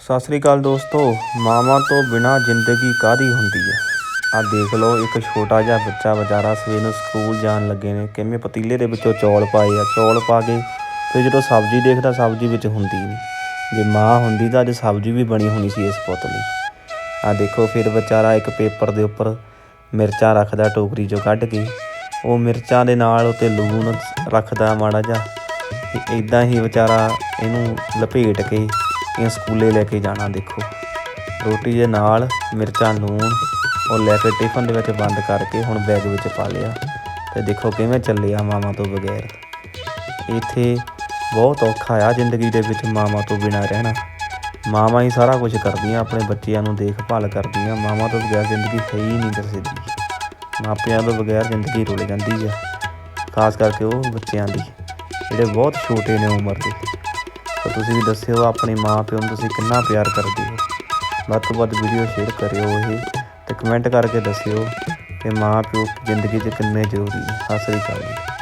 ਸਤਿ ਸ੍ਰੀ ਅਕਾਲ ਦੋਸਤੋ, ਮਾਵਾਂ ਤੋਂ ਬਿਨਾ ਜ਼ਿੰਦਗੀ ਕਾਹਦੀ ਹੁੰਦੀ ਹੈ ਆ ਦੇਖ ਲਓ, ਇੱਕ ਛੋਟਾ ਜਿਹਾ ਬੱਚਾ ਵਿਚਾਰਾ ਸਵੇਰ ਨੂੰ ਸਕੂਲ ਜਾਣ ਲੱਗੇ ਨੇ, ਕਿਵੇਂ ਪਤੀਲੇ ਦੇ ਵਿੱਚੋਂ ਚੌਲ ਪਾਏ ਆ, ਚੌਲ ਪਾ ਕੇ ਫਿਰ ਜਦੋਂ ਸਬਜ਼ੀ ਦੇਖਦਾ ਸਬਜ਼ੀ ਵਿੱਚ ਹੁੰਦੀ ਨਹੀਂ ਜੇ ਮਾਂ ਹੁੰਦੀ ਤਾਂ ਅੱਜ ਸਬਜ਼ੀ ਵੀ ਬਣੀ ਹੋਣੀ ਸੀ ਇਸ ਪੁੱਤ ਲਈ। ਆ ਦੇਖੋ, ਫਿਰ ਵਿਚਾਰਾ ਇੱਕ ਪੇਪਰ ਦੇ ਉੱਪਰ ਮਿਰਚਾਂ ਰੱਖਦਾ, ਟੋਕਰੀ ਚੋਂ ਕੱਢ ਕੇ। ਉਹ ਮਿਰਚਾਂ ਦੇ ਨਾਲ ਉਤੇ ਲੂਣ ਰੱਖਦਾ ਮਾੜਾ ਜਿਹਾ, ਤੇ ਇਦਾਂ ਹੀ ਵਿਚਾਰਾ ਇਹਨੂੰ ਲਪੇਟ ਕੇ ਇਹ ਸਕੂਲੇ ਲੈ ਕੇ ਜਾਣਾ ਦੇਖੋ। ਰੋਟੀ ਦੇ ਨਾਲ ਮਿਰਚਾਂ, ਲੂਣ ਉਹ ਲੈ ਕੇ ਟਿਫਨ ਦੇ ਵਿੱਚ ਬੰਦ ਕਰਕੇ ਹੁਣ ਬੈਗ ਵਿੱਚ ਪਾ ਲਿਆ ਤੇ ਦੇਖੋ ਕਿਵੇਂ ਚੱਲਿਆ ਮਾਮਾ ਤੋਂ ਬਗੈਰ। ਇੱਥੇ ਬਹੁਤ ਔਖਾ ਆ ਜ਼ਿੰਦਗੀ ਦੇ ਵਿੱਚ ਮਾਮਾ ਤੋਂ ਬਿਨਾ ਰਹਿਣਾ। ਮਾਵਾਂ ਹੀ ਸਾਰਾ ਕੁਝ ਕਰਦੀਆਂ, ਆਪਣੇ ਬੱਚਿਆਂ ਨੂੰ ਦੇਖਭਾਲ ਕਰਦੀਆਂ, ਮਾਵਾਂ ਤੋਂ ਬਗੈਰ ਜ਼ਿੰਦਗੀ ਸਹੀ ਹੀ ਨਹੀਂ ਦੱਸਦੀ ਮਾਪਿਆਂ ਤੋਂ ਬਗੈਰ ਜ਼ਿੰਦਗੀ ਰੁਲ ਜਾਂਦੀ ਆ, ਖਾਸ ਕਰਕੇ ਉਹ ਬੱਚਿਆਂ ਦੀ, ਜਿਹੜੇ ਬਹੁਤ ਛੋਟੇ ਨੇ ਉਮਰ ਦੇ। ਤਾਂ ਤੁਸੀਂ ਵੀ ਦੱਸਿਓ ਆਪਣੇ ਮਾਂ ਪਿਓ ਨੂੰ ਤੁਸੀਂ ਕਿੰਨਾ ਪਿਆਰ ਕਰਦੇ ਹੋ। ਵੱਧ ਤੋਂ ਵੱਧ ਵੀਡੀਓ ਸ਼ੇਅਰ ਕਰਿਓ ਇਹ ਤੇ ਕਮੈਂਟ ਕਰਕੇ ਦੱਸਿਓ ਕਿ ਮਾਂ ਪਿਓ ਜ਼ਿੰਦਗੀ 'ਚ ਕਿੰਨੇ ਜ਼ਰੂਰੀ ਨੇ। ਸਤਿ ਸ੍ਰੀ ਅਕਾਲ ਜੀ।